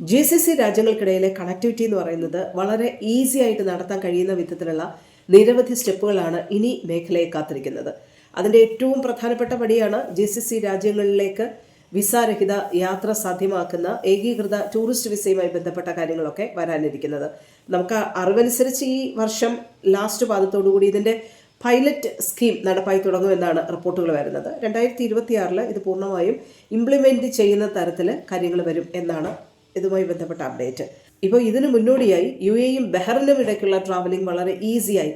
G C C രാജ്യങ്ങൾക്കിടയിലെ connectivity എന്ന് പറയുന്നത് വളരെ ഈസി ആയിട്ട് നടത്താൻ കഴിയുന്ന വിധത്തിലുള്ള നിരവധി സ്റ്റെപ്പുകളാണ് ഇനി മേഖലയെ കാത്തിരിക്കുന്നത്. അതിന്റെ ഏറ്റവും പ്രധാനപ്പെട്ട പടിയാണ് ജി സി സി രാജ്യങ്ങളിലേക്ക് വിസാരഹിത യാത്ര സാധ്യമാക്കുന്ന ഏകീകൃത ടൂറിസ്റ്റ് വിസയുമായി ബന്ധപ്പെട്ട കാര്യങ്ങളൊക്കെ വരാനിരിക്കുന്നത്. നമുക്ക് അറിവനുസരിച്ച് ഈ വർഷം ലാസ്റ്റ് പാദത്തോടുകൂടി ഇതിന്റെ പൈലറ്റ് സ്കീം നടപ്പായി തുടങ്ങുമെന്നാണ് റിപ്പോർട്ടുകൾ വരുന്നത്. രണ്ടായിരത്തി ഇരുപത്തിയാറിൽ ഇത് പൂർണമായും ഇംപ്ലിമെന്റ് ചെയ്യുന്ന തരത്തിൽ കാര്യങ്ങൾ വരും എന്നാണ് ഇതുമായി ബന്ധപ്പെട്ട അപ്ഡേറ്റ് ഇപ്പോൾ ഇതിനു മുന്നോടിയായി യു എയും ബഹ്റിനും ഇടയ്ക്കുള്ള ട്രാവലിംഗ് വളരെ ഈസിയായി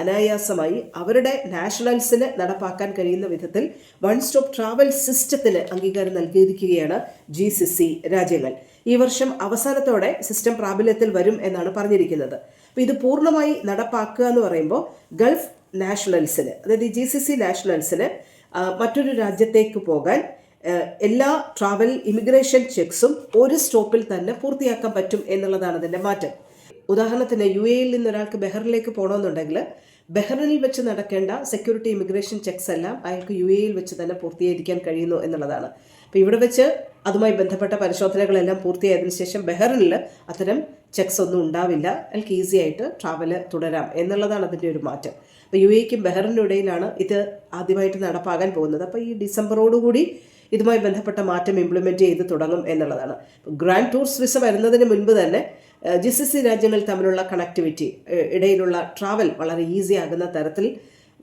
അനായാസമായി അവരുടെ നാഷണൽസിന് നടപ്പാക്കാൻ കഴിയുന്ന വിധത്തിൽ വൺ സ്റ്റോപ്പ് ട്രാവൽ സിസ്റ്റത്തിന് അംഗീകാരം നൽകിയിരിക്കുകയാണ് ജി സി സി രാജ്യങ്ങൾ. ഈ വർഷം അവസാനത്തോടെ സിസ്റ്റം പ്രാബല്യത്തിൽ വരും എന്നാണ് പറഞ്ഞിരിക്കുന്നത്. അപ്പോൾ ഇത് പൂർണമായി നടപ്പാക്കുക എന്ന് പറയുമ്പോൾ ഗൾഫ് നാഷണൽസിന് അതായത് ജി സി സി നാഷണൽസിന് മറ്റൊരു രാജ്യത്തേക്ക് പോകാൻ എല്ലാ ട്രാവൽ ഇമിഗ്രേഷൻ ചെക്സും ഒരു സ്റ്റോപ്പിൽ തന്നെ പൂർത്തിയാക്കാൻ പറ്റും എന്നുള്ളതാണ് അതിന്റെ മാറ്റം. ഉദാഹരണത്തിന് യു എയിൽ നിന്ന് ഒരാൾക്ക് ബെഹറിലേക്ക് പോകണമെന്നുണ്ടെങ്കിൽ ബെഹ്റിനിൽ വെച്ച് നടക്കേണ്ട സെക്യൂരിറ്റി ഇമിഗ്രേഷൻ ചെക്സ് എല്ലാം അയാൾക്ക് യു എയിൽ വെച്ച് തന്നെ പൂർത്തീകരിക്കാൻ കഴിയുന്നു എന്നുള്ളതാണ്. അപ്പോൾ ഇവിടെ വെച്ച് അതുമായി ബന്ധപ്പെട്ട പരിശോധനകളെല്ലാം പൂർത്തിയായതിനു ശേഷം ബെഹ്റിനിൽ അത്തരം ചെക്സ് ഒന്നും ഉണ്ടാവില്ല. അയാൾക്ക് ഈസി ആയിട്ട് ട്രാവൽ തുടരാം എന്നുള്ളതാണ് അതിന്റെ ഒരു മാറ്റം. അപ്പോൾ യു എക്കും ബെഹ്റിനും ഇടയിലാണ് ഇത് ആദ്യമായിട്ട് നടപ്പാകാൻ പോകുന്നത്. അപ്പോൾ ഈ ഡിസംബറോടുകൂടി ഇതുമായി ബന്ധപ്പെട്ട മാറ്റം ഇംപ്ലിമെന്റ് ചെയ്ത് തുടങ്ങും എന്നുള്ളതാണ്. ഗ്രാൻഡ് ടൂർസ് വിസ വരുന്നതിന് മുൻപ് തന്നെ ജി സി സി രാജ്യങ്ങൾ തമ്മിലുള്ള കണക്ടിവിറ്റി ഇടയിലുള്ള ട്രാവൽ വളരെ ഈസി ആകുന്ന തരത്തിൽ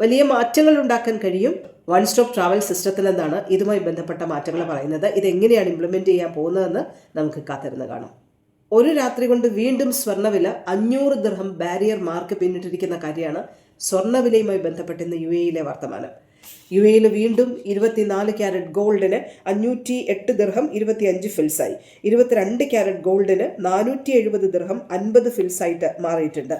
വലിയ മാറ്റങ്ങൾ ഉണ്ടാക്കാൻ കഴിയും. വൺ സ്റ്റോപ്പ് ട്രാവൽ സിസ്റ്റത്തിൽ എന്നാണ് ഇതുമായി ബന്ധപ്പെട്ട മാറ്റങ്ങൾ പറയുന്നത്. ഇതെങ്ങനെയാണ് ഇംപ്ലിമെന്റ് ചെയ്യാൻ പോകുന്നതെന്ന് നമുക്ക് കാത്തിരുന്ന് കാണാം. ഒരു രാത്രി കൊണ്ട് വീണ്ടും സ്വർണവില അഞ്ഞൂറ് ദൃഹം ബാരിയർ മാർക്ക് പിന്നിട്ടിരിക്കുന്ന കാര്യമാണ് സ്വർണവിലയുമായി ബന്ധപ്പെട്ടിരുന്ന യു എയിലെ വർത്തമാനം. യു എയിൽ വീണ്ടും ഇരുപത്തിനാല് ക്യാരറ്റ് ഗോൾഡിന് അഞ്ഞൂറ്റി എട്ട് ദിർഹം ഇരുപത്തിയഞ്ച് ഫിൽസായി. ഇരുപത്തിരണ്ട് ക്യാരറ്റ് ഗോൾഡിന് നാനൂറ്റി എഴുപത് ദിർഹം അൻപത് ഫിൽസായിട്ട് മാറിയിട്ടുണ്ട്.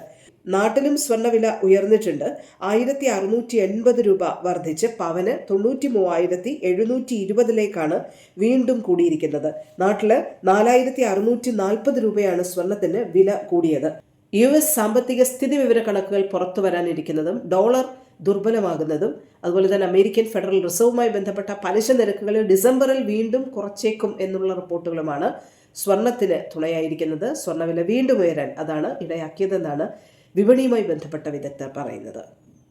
നാട്ടിലും സ്വർണവില ഉയർന്നിട്ടുണ്ട്. ആയിരത്തി അറുന്നൂറ്റി എൺപത് രൂപ വർദ്ധിച്ച് പവന് തൊണ്ണൂറ്റി മൂവായിരത്തി എഴുന്നൂറ്റി ഇരുപതിലേക്കാണ് വീണ്ടും കൂടിയിരിക്കുന്നത്. നാട്ടിൽ നാലായിരത്തി അറുന്നൂറ്റി നാൽപ്പത് രൂപയാണ് സ്വർണത്തിന് വില കൂടിയത്. യു എസ് സാമ്പത്തിക സ്ഥിതി വിവര കണക്കുകൾ പുറത്തു വരാനിരിക്കുന്നതും ഡോളർ ദുർബലമാകുന്നതും അതുപോലെ തന്നെ അമേരിക്കൻ ഫെഡറൽ റിസർവുമായി ബന്ധപ്പെട്ട പലിശ നിരക്കുകൾ ഡിസംബറിൽ വീണ്ടും കുറച്ചേക്കും എന്നുള്ള റിപ്പോർട്ടുകളുമാണ് സ്വർണത്തിന് തുണയായിരിക്കുന്നത്. സ്വർണവില വീണ്ടും ഉയരാൻ അതാണ് ഇടയാക്കിയതെന്നാണ് വിപണിയുമായി ബന്ധപ്പെട്ട വിദഗ്ധർ പറയുന്നത്.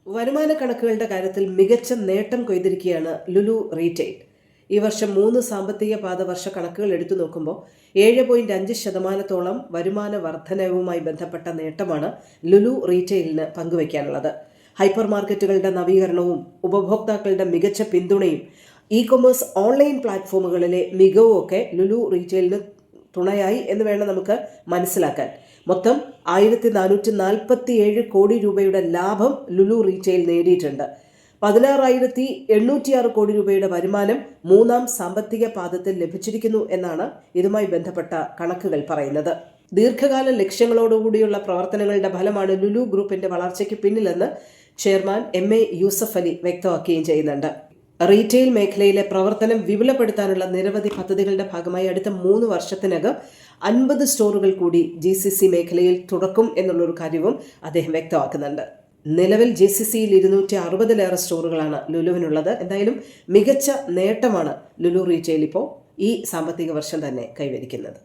വരുമാന കണക്കുകളുടെ കാര്യത്തിൽ മികച്ച നേട്ടം കൊയ്തിരിക്കുകയാണ് ലുലു റീറ്റെയിൽ. ഈ വർഷം മൂന്ന് സാമ്പത്തിക പാദവർഷ കണക്കുകൾ എടുത്തു നോക്കുമ്പോൾ ഏഴ് പോയിന്റ് അഞ്ച് ശതമാനത്തോളം വരുമാന വർധനവുമായി ബന്ധപ്പെട്ട നേട്ടമാണ് ലുലു റീറ്റെയിലിന് പങ്കുവയ്ക്കാനുള്ളത്. ഹൈപ്പർ മാർക്കറ്റുകളുടെ നവീകരണവും ഉപഭോക്താക്കളുടെ മികച്ച പിന്തുണയും ഇ കൊമേഴ്സ് ഓൺലൈൻ പ്ലാറ്റ്ഫോമുകളിലെ മികവും ഒക്കെ ലുലു റീറ്റെയിലിന് തുണയായി എന്ന് വേണം നമുക്ക് മനസ്സിലാക്കാൻ. മൊത്തം ആയിരത്തി നാനൂറ്റി നാൽപ്പത്തി ഏഴ് കോടി രൂപയുടെ ലാഭം ലുലു റീറ്റെയിൽ നേടിയിട്ടുണ്ട്. പതിനാറായിരത്തി എണ്ണൂറ്റിയാറ് കോടി രൂപയുടെ വരുമാനം മൂന്നാം സാമ്പത്തിക പാദത്തിൽ ലഭിച്ചിരിക്കുന്നു എന്നാണ് ഇതുമായി ബന്ധപ്പെട്ട കണക്കുകൾ പറയുന്നത്. ദീർഘകാല ലക്ഷ്യങ്ങളോടുകൂടിയുള്ള പ്രവർത്തനങ്ങളുടെ ഫലമാണ് ലുലു ഗ്രൂപ്പിന്റെ വളർച്ചയ്ക്ക് പിന്നിലെന്ന് chairman M A Yusuff Ali വ്യക്തമാക്കുകയും ചെയ്യുന്നുണ്ട്. റീറ്റെയിൽ മേഖലയിലെ പ്രവർത്തനം വിപുലപ്പെടുത്താനുള്ള നിരവധി പദ്ധതികളുടെ ഭാഗമായി അടുത്ത മൂന്ന് വർഷത്തിനകം അൻപത് സ്റ്റോറുകൾ കൂടി ജി സി സി മേഖലയിൽ തുറക്കും എന്നുള്ളൊരു കാര്യവും അദ്ദേഹം വ്യക്തമാക്കുന്നുണ്ട്. നിലവിൽ ജി സി സിയിൽ ഇരുന്നൂറ്റി അറുപതിലേറെ സ്റ്റോറുകളാണ് ലുലുവിനുള്ളത്. എന്തായാലും മികച്ച നേട്ടമാണ് ലുലു റീറ്റെയിൽ ഇപ്പോൾ ഈ സാമ്പത്തിക വർഷം തന്നെ കൈവരിക്കുന്നത്.